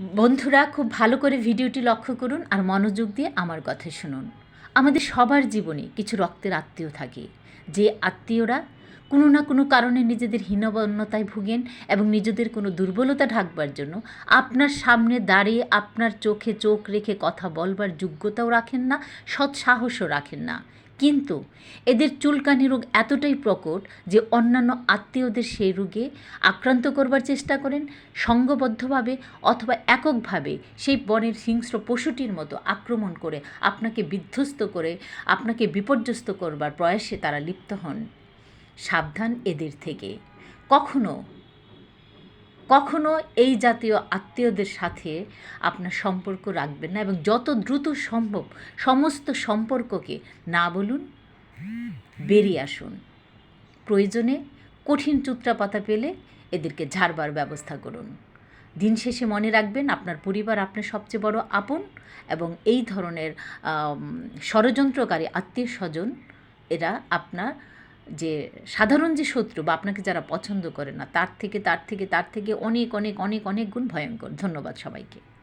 বন্ধুরা, খুব ভালো করে ভিডিওটি লক্ষ্য করুন আর মনোযোগ দিয়ে আমার কথা শুনুন। আমাদের সবার জীবনে কিছু রক্তের আত্মীয় থাকে। যে আত্মীয়রা কোনো না কোনো কারণে নিজেদের হীনবন্যতায় ভুগেন এবং নিজেদের কোনো দুর্বলতা ঢাকবার জন্য আপনার সামনে দাঁড়িয়ে আপনার চোখে চোখ রেখে কথা বলবার যোগ্যতাও রাখেন না সৎ সাহসও রাখেন না। কিন্তু এদের চুলকানি রোগ এতটাই প্রকট যে অন্যান্য আত্মীয়দের সেই রোগে আক্রান্ত করবার চেষ্টা করেন, সঙ্গবদ্ধভাবে অথবা এককভাবে সেই বনের হিংস্র পশুটির মতো আক্রমণ করে আপনাকে বিধ্বস্ত করে, আপনাকে বিপর্যস্ত করবার প্রয়াসে তারা লিপ্ত হন। সাবধান এদের থেকে। কখনো কখনো এই জাতীয় আত্মীয়দের সাথে আপনার সম্পর্ক রাখবেন না এবং যত দ্রুত সম্ভব সমস্ত সম্পর্ককে না বলুন, বেরিয়ে আসুন। প্রয়োজনে কঠিন চুত্রা পাতা পেলে এদেরকে ঝাড়বার ব্যবস্থা করুন। দিন শেষে মনে রাখবেন আপনার পরিবার আপনার সবচেয়ে বড় আপন এবং এই ধরনের ষড়যন্ত্রকারী আত্মীয় স্বজন এরা আপনার যে সাধারণ যে শত্রু বা আপনাকে যারা পছন্দ করে না, তার থেকে তার থেকে তার থেকে অনেক অনেক অনেক অনেক গুণ ভয়ঙ্কর। ধন্যবাদ সবাইকে।